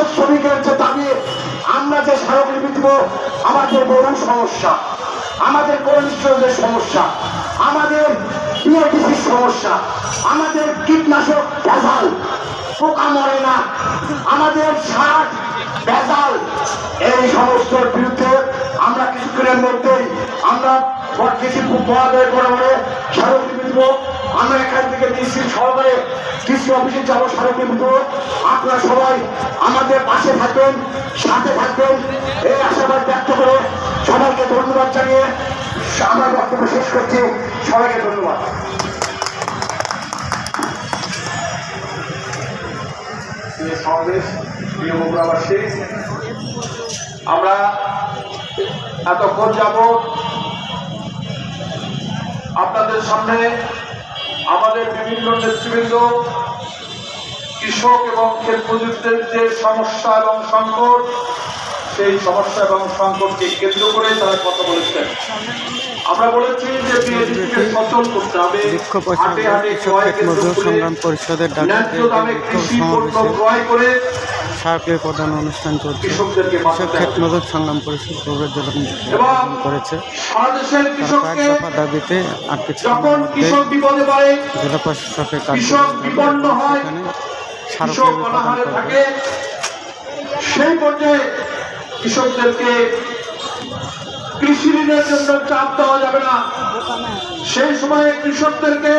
কৃষক শ্রমিকের যে দাবি, আমরা যে স্মারকলিপি দিব আমাদের বড় সমস্যা, আমাদের কর্মীদের সমস্যা, আমাদের পিআইটিসির সমস্যা, আমাদের কীটনাশক ভেজাল, পোকা মরে না, আমাদের সার ভেজাল, এই সমস্ত বিরুদ্ধে আমরা কিছুক্ষণের মধ্যেই আমরা কিছু মহাদয় করে বলে স্মারকলিপি দিব আমরা এখান থেকে ডিসি সহকারে ডিসি অফিসে যাব স্মারকলিপি দিব আপনারা সবাই আমাদের পাশে থাকবেন সাথে থাকবেন এই আশাবাদ ব্যক্ত করে সবাইকে ধন্যবাদ জানিয়ে আমার বক্তব্য শেষ করছি। সবাইকে ধন্যবাদ। আমরা এতক্ষণ যাব আপনাদের সামনে আমাদের বিভিন্ন নেতৃবৃন্দ কৃষক এবং ক্ষেত মজুরদের যে সমস্যা এবং সংকট সেই সমস্যা এবং সংকটকে কেন্দ্র করে তারা কথা বলেছেন। আমরা বলেছি যে বিএনপিকে সচল করতে হবে। হাটে হাটে ক্রয় কেন্দ্র সংগ্রাম পরিষদের ডাকে ন্যায্য দামে বিক্ষোভ কৃষি পণ্য ক্রয় করে সার্কের প্রধান অনুষ্ঠান চলছে। ক্ষেত মজুর সংগ্রাম পরিষদ পূর্বের জন্য করেছে। তার দাবিতে পড়ে জেলা প্রশাসকের কৃষক কৃষক অনাহারে থাকে। সেই পর্যায়ে কৃষকদেরকে কৃষি ঋণের জন্য চাপ দেওয়া যাবে না। সেই সময়ে কৃষকদেরকে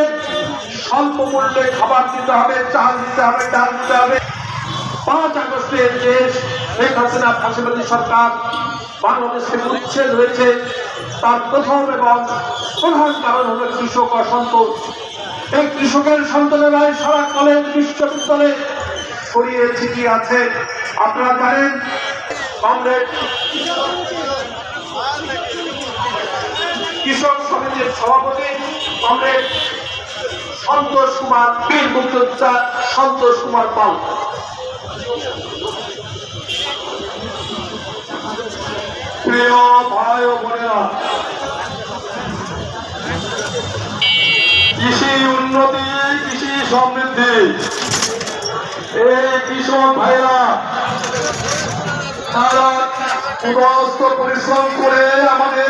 স্বল্প মূল্যে খাবার দিতে হবে চাল দিতে হবে ডাল দিতে হবে। পাঁচ আগস্টের যে শেখ হাসিনা ফাঁসিবাদী সরকার বাংলাদেশ উচ্ছেদ হয়েছে। তার প্রথম এবং প্রধান কারণ হলো কৃষক অসন্তোষ। এই কৃষকের সন্তানেরাই সারা কলেজ বিশ্ববিদ্যালয়ে ছড়িয়ে ছিটিয়ে আছে। আপনারা জানেন কংগ্রেস কৃষক সমিতির সভাপতি কংগ্রেস সন্তোষ কুমার বীর মুক্তিযোদ্ধা সন্তোষ কুমার পাল। প্রিয় ভাই ও বোনেরা, কৃষি উন্নতি কৃষি সমৃদ্ধি এই কৃষক ভাইরা তারা পরিশ্রম করে আমাদের